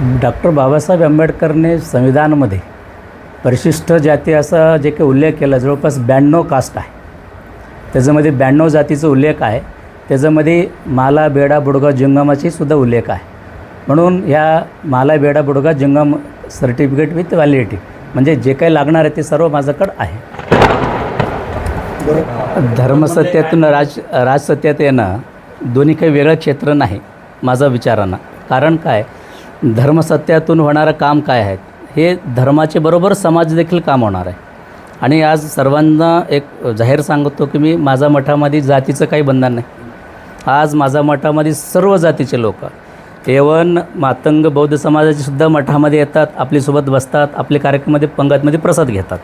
Doctor Babasaheb आंबेडकरने संविधानामध्ये परिशिष्ट जाती असा जे काही उल्लेख केला जवळपास ब्याण्णव कास्ट आहे. त्याच्यामध्ये ब्याण्णव जातीचा उल्लेख आहे. त्याच्यामध्ये माला बेडा बुडगा जिंगमाची सुद्धा उल्लेख आहे. म्हणून ह्या माला बेडा बुडगा जंगम सर्टिफिकेट विथ व्हॅलिडिटी म्हणजे जे काही लागणार आहे ते सर्व माझ्याकडं आहे. धर्मसत्यातून राज राजसत्यात येणं दोन्ही काही वेगळं क्षेत्र नाही माझा विचारांना. कारण काय? धर्मसत्यातून होणारं काम काय आहे? हे धर्माचे बरोबर समाज देखील काम होणार आहे. आणि आज सर्वांना एक जाहीर सांगतो की मी माझा मठामध्ये जातीचं काही बंधन नाही. आज माझा मठामध्ये सर्व जातीचे लोक एवन मातंग बौद्ध समाजाचे सुद्धा मठामध्ये येतात आपल्यासोबत बसतात आपले कार्यक्रमामध्ये पंगतमध्ये प्रसाद घेतात.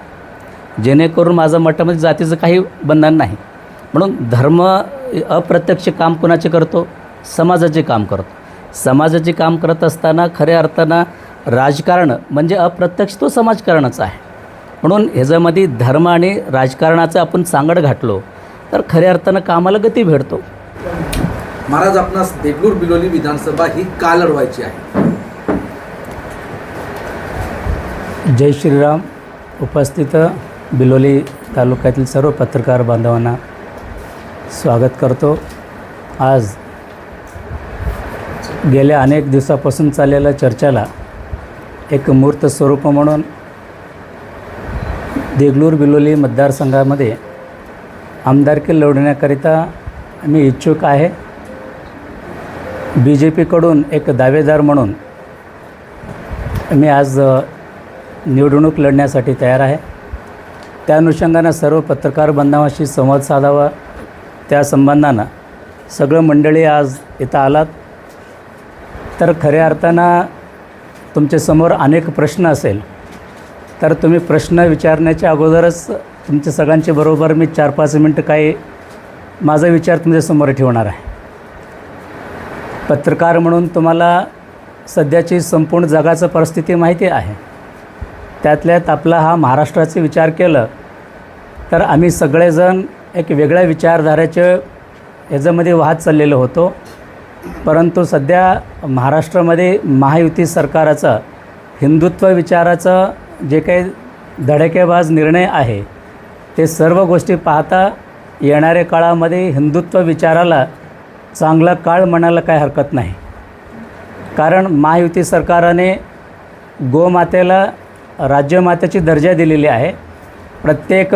जेणेकरून माझं मठामध्ये जातीचं काही बंधन नाही. म्हणून धर्म अप्रत्यक्ष काम कुणाचे करतो? समाजाचे काम करतो. समाजाचे काम करत असताना खऱ्या अर्थानं राजकारण म्हणजे अप्रत्यक्ष तो समाजकारणच आहे. म्हणून ह्याच्यामध्ये धर्म आणि राजकारणाचं आपण सांगड घातलो तर खऱ्या अर्थानं कामाला गती भेटतो. महाराज आपणास देगलूर बिलोली विधानसभा ही का लढवायची आहे? जय श्रीराम. उपस्थित बिलोली तालुक्यातील सर्व पत्रकार बांधवांना स्वागत करतो. आज गेल्या अनेक दिवसापासून चाललेल्या चर्चेला एक मूर्त स्वरूप म्हणून देगलूर बिलोली मतदारसंघामध्ये आमदारकी लढवण्याकरिता मी इच्छुक आहे. बी जे पीकडून एक दावेदार म्हणून मी आज निवडणूक लढण्यासाठी तयार आहे. त्या अनुषंगानं सर्व पत्रकार बांधवांशी संवाद साधावा. त्या संबंधानं सगळं मंडळी आज इथं आलात. तर खऱ्या अर्थानं तुमच्यासमोर अनेक प्रश्न असेल. तर तुम्ही प्रश्न विचारण्याच्या अगोदरच तुमच्या सगळ्यांच्या बरोबर मी चार पाच मिनटं काही माझा विचार तुमच्यासमोर ठेवणार आहे. पत्रकार म्हणून तुम्हाला सध्याची संपूर्ण जगाचं परिस्थिती माहिती आहे. त्यातल्यात आपला हा महाराष्ट्राचा विचार केलं तर आम्ही सगळेजण एक वेगळ्या विचारधाराच्या ह्याच्यामध्ये वाहत चाललेलो होतो. परंतु सध्या महाराष्ट्रामध्ये महायुती सरकाराचा हिंदुत्व विचाराचं जे काही धडकेबाज निर्णय आहे ते सर्व गोष्टी पाहता येणाऱ्या काळामध्ये हिंदुत्व विचाराला चांगला काळ म्हणायला काही हरकत नाही. कारण महायुती सरकाराने गोमातेला राज्यमातेची दर्जा दिलेली आहे. प्रत्येक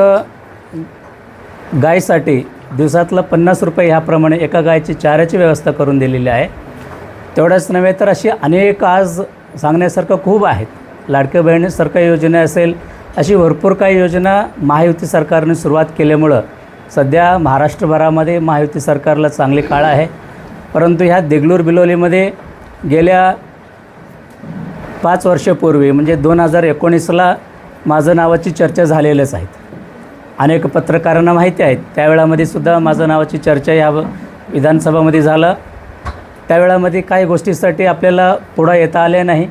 गायीसाठी दिवसातलं पन्नास रुपये ह्याप्रमाणे एका गायची चाऱ्याची व्यवस्था करून दिलेली आहे. तेवढंच नव्हे तर अशी अनेक आज सांगण्यासारखं खूप आहेत. लाडक्या बहिणीसारखं योजना असेल अशी भरपूर काही योजना महायुती सरकारने सुरुवात केल्यामुळं सध्या महाराष्ट्रभरामध्ये महायुती सरकारला चांगली काळ आहे. परंतु ह्या देगलूर बिलोलीमध्ये गेल्या पाच वर्षापूर्वी म्हणजे दोन हजार एकोणीसला माझं नावाची चर्चा झालेलंच आहेत अनेक पत्रकारांना माहिती आहेत. त्यावेळामध्ये सुद्धा माझं नावाची चर्चा या विधानसभामध्ये झालं. त्यावेळामध्ये काही गोष्टीसाठी आपल्याला पुढं येता आले नाही.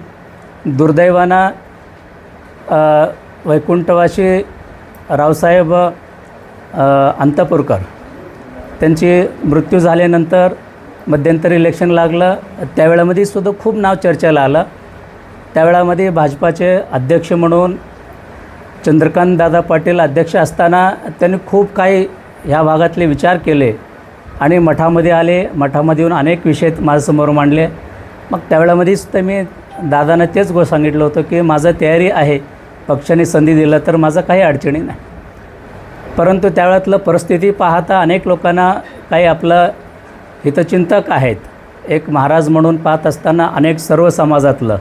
दुर्दैवानं वैकुंठवाशी वैकुंठवासी रावसाहेब अ, अंतपूरकर त्यांची मृत्यू झाल्यानंतर मध्यंतरी इलेक्शन लागलं. त्यावेळामध्ये सुद्धा खूप नाव चर्चेला आलं. त्यावेळामध्ये भाजपाचे अध्यक्ष म्हणून चंद्रकांत दादा पाटील अध्यक्ष असताना त्यांनी खूप काही ह्या भागातले विचार केले आणि मठामध्ये आले. मठामध्ये येऊन अनेक विषय माझ्यासमोर मांडले. मग त्यावेळामध्येच तर मी दादांना तेच गो सांगितलं होतं की माझं तयारी आहे. पक्षाने संधी दिलं तर माझं काही अडचणी नाही. परंतु त्यावेळातलं परिस्थिती पाहता अनेक लोकांना काही आपलं हितचिंतक आहेत. एक महाराज म्हणून पाहत असताना अनेक सर्व समाजातलं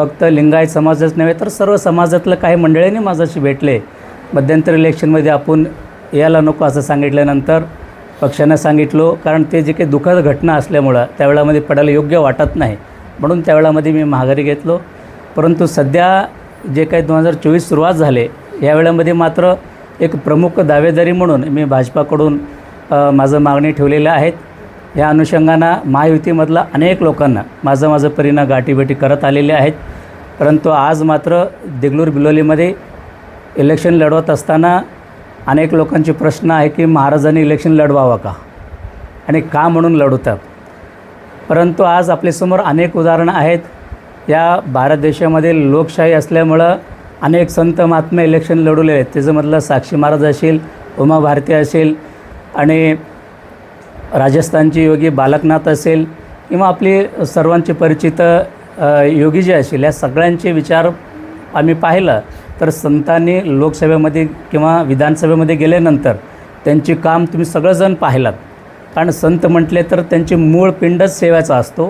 फक्त लिंगायत समाजच नव्हे तर सर्व समाजातलं काही मंडळींनी माझ्याशी भेटले. मध्यंतर इलेक्शनमध्ये आपण यायला नको असं सांगितल्यानंतर पक्षानं सांगितलो कारण ते जे काही दुःखद घटना असल्यामुळं त्यावेळामध्ये पडायला योग्य वाटत नाही म्हणून त्यावेळामध्ये मी माघारी घेतलो. परंतु सध्या जे काही दोन हजार चोवीस सुरुवात झाले या वेळामध्ये मात्र एक प्रमुख दावेदारी म्हणून मी भाजपाकडून माझं मागणी ठेवलेल्या आहेत या अनुषंगानं महायुतीमधला अनेक लोकांना माझं माझं परिणाम गाठीभेटी करत आलेले आहेत. परंतु आज मात्र देगलूर बिलोलीमध्ये इलेक्शन लढवत असताना अनेक लोकांचे प्रश्न आहे की महाराजांनी इलेक्शन लढवावं का? आणि का म्हणून लढवतात? परंतु आज आपल्यासमोर अनेक उदाहरणं आहेत. या भारत देशामध्ये लोकशाही असल्यामुळं अनेक संत महात्मे इलेक्शन लढवले आहेत. त्याच्यामधलं साक्षी महाराज असेल उमा भारती असेल आणि राजस्थानची योगी बालकनाथ असेल किंवा आपली सर्वांची परिचित योगी जी असेल या सगळ्यांचे विचार आम्ही पाहिलं तर संतांनी लोकसभेमध्ये किंवा विधानसभेमध्ये गेल्यानंतर त्यांची काम तुम्ही सगळंजण पाहिलात. कारण संत म्हटले तर त्यांची मूळ पिंडच सेवेचा असतो.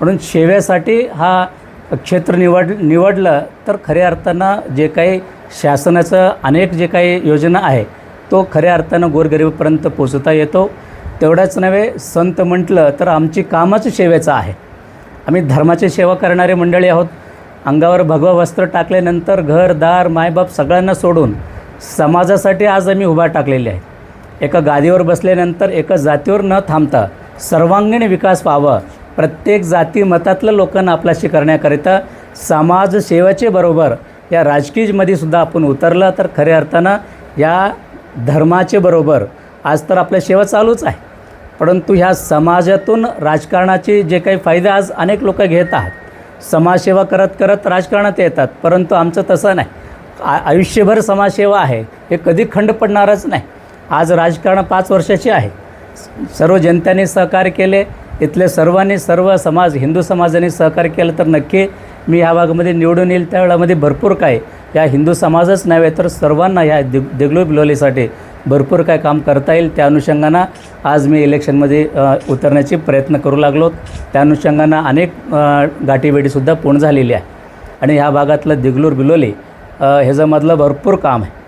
म्हणून सेवेसाठी हा क्षेत्र निवड निवडलं तर खऱ्या अर्थानं जे काही शासनाचं अनेक जे काही योजना आहे तो खऱ्या अर्थानं गोरगरिबापर्यंत पोचवता येतो. तेवढंच नव्हे संत म्हटलं तर आमची कामच सेवेचं आहे. आम्ही धर्माची सेवा करणारे मंडळी आहोत. अंगावर भगवा वस्त्र टाकल्यानंतर घर दार मायबाप सगळ्यांना सोडून समाजासाठी आज आम्ही उभा टाकलेले आहे. एका गादीवर बसल्यानंतर एका जातीवर न थांबता सर्वांगीण विकास व्हावा. प्रत्येक जाती मतातल्या लोकांना आपल्याशी करण्याकरिता समाजसेवेचे बरोबर या राजकीयमध्ये सुद्धा आपण उतरलं तर खऱ्या अर्थानं या धर्माचे बरोबर आज तर आपल्या सेवा चालूच आहे. परंतु ह्या समाजातून राजकारणाचे जे काही फायदे आज अनेक लोक घेत आहात समाजसेवा करत करत राजकारणात येतात परंतु आमचं तसं नाही. आ आयुष्यभर समाजसेवा आहे हे कधी खंड पडणारच नाही. आज राजकारण पाच वर्षाचे आहे. सर्व जनतेने सहकार्य केले इथले सर्वांनी सर्व समाज हिंदू समाजाने सहकार्य केलं तर नक्की मी ह्या भागामध्ये निवडून येईल त्यावेळामध्ये भरपूर काय. या हिंदू समाजच नव्हे तर सर्वांना ह्या दिग दिग्लो बिलोलीसाठी भरपूर काय काम करता येईल. त्या अनुषंगानं आज मी इलेक्शनमध्ये उतरण्याचे प्रयत्न करू लागलो. त्या अनुषंगानं अनेक गाठीभेटीसुद्धा पूर्ण झालेली आहे. आणि ह्या भागातलं दिगलूर बिलोली ह्याच्यामधलं भरपूर काम आहे.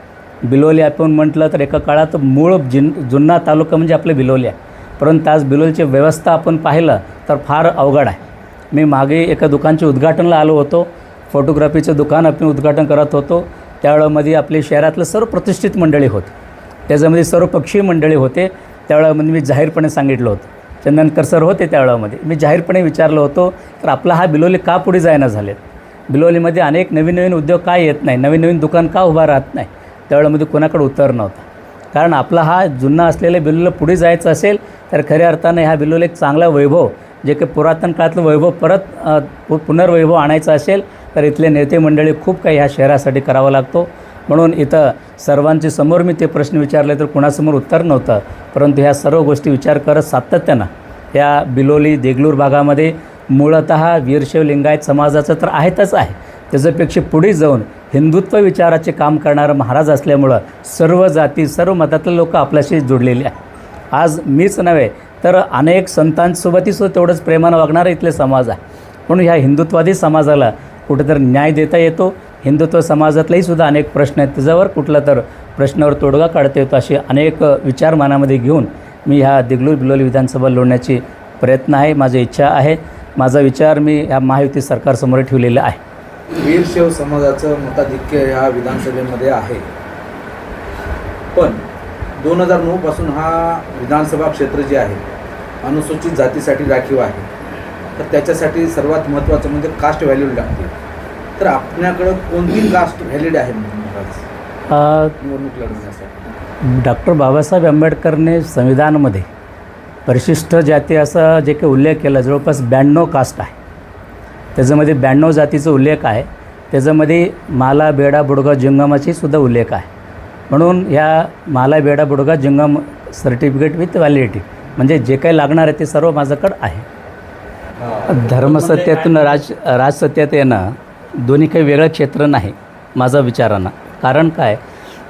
बिलोली आपण म्हटलं तर एका काळात मूळ जिन जुन्ना तालुका म्हणजे आपलं बिलोली आहे. परंतु आज बिलोलीची व्यवस्था आपण पाहिलं तर फार अवघड आहे. मी मागे एका दुकानचे उद्घाटनला आलो होतो. फोटोग्राफीचं दुकान आपण उद्घाटन करत होतो. त्यावेळामध्ये आपले शहरातलं सर्व प्रतिष्ठित मंडळी होते. त्याच्यामध्ये सर्व पक्षीय मंडळी होते. त्यावेळामध्ये मी जाहीरपणे सांगितलं होतं. चंदनकर सर होते त्यावेळामध्ये. मी जाहीरपणे विचारलं होतो तर आपला हा बिलोली का पुढे जायना झालेत? बिलोलीमध्ये अनेक नवीन नवीन उद्योग का येत नाही? नवीन नवीन दुकान का उभा राहत नाही? त्यावेळामध्ये कोणाकडे उत्तर नव्हता. कारण आपला हा जुना असलेल्या बिलोला पुढे जायचं असेल तर खऱ्या अर्थाने हा बिलोल एक चांगला वैभव जे काही पुरातन काळातलं वैभव परत पु पुनर्वैभव आणायचं असेल तर इथले नेते मंडळी खूप काही ह्या शहरासाठी करावा लागतो. म्हणून इथं सर्वांचे समोर मी ते प्रश्न विचारले तर कुणासमोर उत्तर नव्हतं. परंतु ह्या सर्व गोष्टी विचार करत सातत्यानं या बिलोली देगलूर भागामध्ये मूळत वीरशैव लिंगायत समाजाचं तर आहेतच आहे. त्याच्यापेक्षा पुढे जाऊन हिंदुत्व विचाराचे काम करणारं महाराज असल्यामुळं सर्व जाती सर्व मतातले लोक आपल्याशी जोडलेले आहे आज मीच नव्हे तर अनेक संतांसोबतही सुद्धा तेवढंच प्रेमानं वागणारा इथले समाज आहे. म्हणून ह्या हिंदुत्वादी समाजाला कुठेतरी न्याय देता येतो. हिंदुत्व समाजातलेही सुद्धा अनेक प्रश्न आहेत. त्याच्यावर कुठला तर प्रश्नावर तोडगा काढता येतो असे अनेक विचार मनामध्ये घेऊन मी ह्या दिगलूर बिलोली विधानसभा लढण्याची प्रयत्न आहे. माझी इच्छा आहे. माझा विचार मी ह्या महायुती सरकारसमोर ठेवलेला आहे. वीरशैव समाजाचं मताधिक्य ह्या विधानसभेमध्ये आहे. पण दोन हजार नऊपासून हा विधानसभा क्षेत्र जे आहे अनुसूचित जातीसाठी राखीव आहे. तर त्याच्यासाठी सर्वात महत्त्वाचं म्हणजे कास्ट व्हॅल्यू लागते. तर आपल्याकडं कोणती कास्ट व्हॅलिड आहे निवडणूक लढवण्यासाठी. डॉक्टर बाबासाहेब आंबेडकरने संविधानामध्ये परिशिष्ट जाती असा जे काही उल्लेख केला जवळपास ब्याण्णव कास्ट आहे. त्याच्यामध्ये ब्याण्णव जातीचा उल्लेख आहे. त्याच्यामध्ये माला बेडा बुडगा जिंगमाची सुद्धा उल्लेख आहे. म्हणून ह्या Mala Beda Budga Jangam certificate with validity म्हणजे जे काही लागणार आहे ते सर्व माझ्याकडं आहे. धर्मसत्यातून राज राजसत्यात येणं दोन्ही काही वेगळं क्षेत्र नाही माझा विचारांना कारण काय?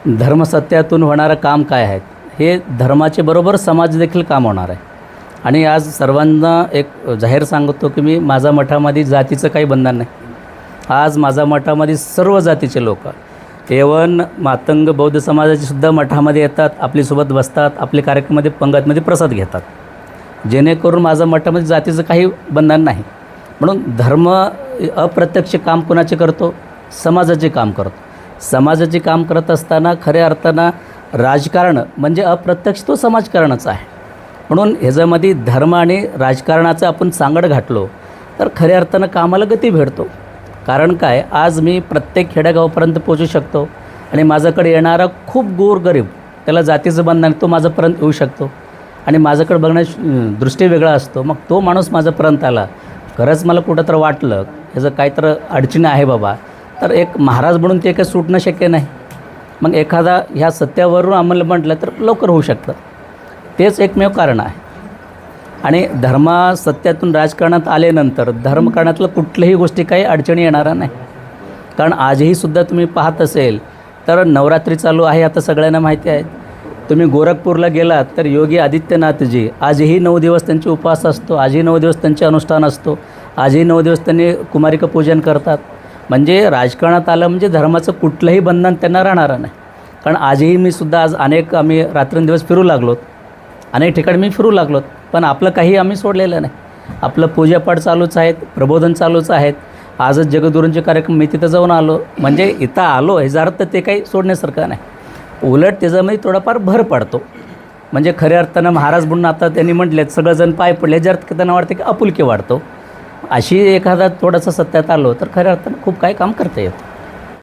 धर्मसत्यातून होणारं काम काय आहे? हे धर्माचे बरोबर समाज देखील काम होणार आहे. आणि आज सर्वांना एक जाहीर सांगतो की मी माझा मठामध्ये जातीचं काही बंधन नाही. आज माझा मठामध्ये सर्व जातीचे लोक एवन मातंग बौद्ध समाजाचे सुद्धा मठामध्ये येतात आपलीसोबत बसतात आपले कार्यक्रमामध्ये पंगतमध्ये प्रसाद घेतात. जेणेकरून माझं मठामध्ये जातीचं काही बंधन नाही. म्हणून धर्म अप्रत्यक्ष काम कोणाचे करतो? समाजाचे काम करतो. समाजाचे काम करत असताना खऱ्या अर्थानं राजकारण म्हणजे अप्रत्यक्ष तो समाजकारणच आहे. म्हणून ह्याच्यामध्ये धर्म आणि राजकारणाचं आपण सांगड घातलो तर खऱ्या अर्थानं कामाला गती भेटतो. कारण काय? आज मी प्रत्येक खेड्यागावापर्यंत पोचू शकतो आणि माझ्याकडे येणारा खूप गोरगरीब त्याला जातीचं बंधन नाही तो माझ्यापर्यंत येऊ शकतो. आणि माझ्याकडे बघण्या दृष्टी वेगळा असतो. मग तो माणूस माझ्यापर्यंत आला. खरंच मला कुठं तर वाटलं याचं काय तर अडचणी आहे बाबा. तर एक महाराज म्हणून ते काही सुटणं शक्य नाही. मग एखादा ह्या सत्यावरून आम्हाला म्हटलं तर लवकर होऊ शकतं. तेच एकमेव कारण आहे. आणि धर्मा सत्यातून राजकारणात आल्यानंतर धर्मकारणातलं कुठल्याही गोष्टी काही अडचणी येणार नाही. कारण आजही सुद्धा तुम्ही पाहत असेल तर नवरात्री चालू आहे आता सगळ्यांना माहिती आहे. तुम्ही गोरखपूरला गेलात तर योगी आदित्यनाथजी आजही नऊ दिवस त्यांचे उपवास असतो आजही नऊ दिवस त्यांचे अनुष्ठान असतो आजही नऊ दिवस त्यांनी कुमारिका पूजन करतात. म्हणजे राजकारणात आलं म्हणजे धर्माचं कुठलंही बंधन त्यांना राहणारं नाही. कारण आजही मी सुद्धा आज अनेक आम्ही रात्रंदिवस फिरू लागलोत. अनेक ठिकाणी मी फिरू लागलोत. पण आपलं काही आम्ही सोडलेलं नाही. आपलं पूजापाठ चालूच आहेत प्रबोधन चालूच आहेत. आजच जगदुरूंचे कार्यक्रम मी तिथं जाऊन आलो. म्हणजे इथं आलो ह्याचा अर्थ ते काही सोडण्यासारखं नाही. उलट त्याच्यामध्ये थोडाफार भर पडतो. म्हणजे खऱ्या अर्थानं महाराज म्हणून आता त्यांनी म्हटले सगळंजण पाय पडले ह्याच्या अर्थ त्यांना वाटते की आपुलकी वाढतो. अशी एखादा थोडासा सत्यात आलो तर खऱ्या अर्थानं खूप काही काम करता येतं.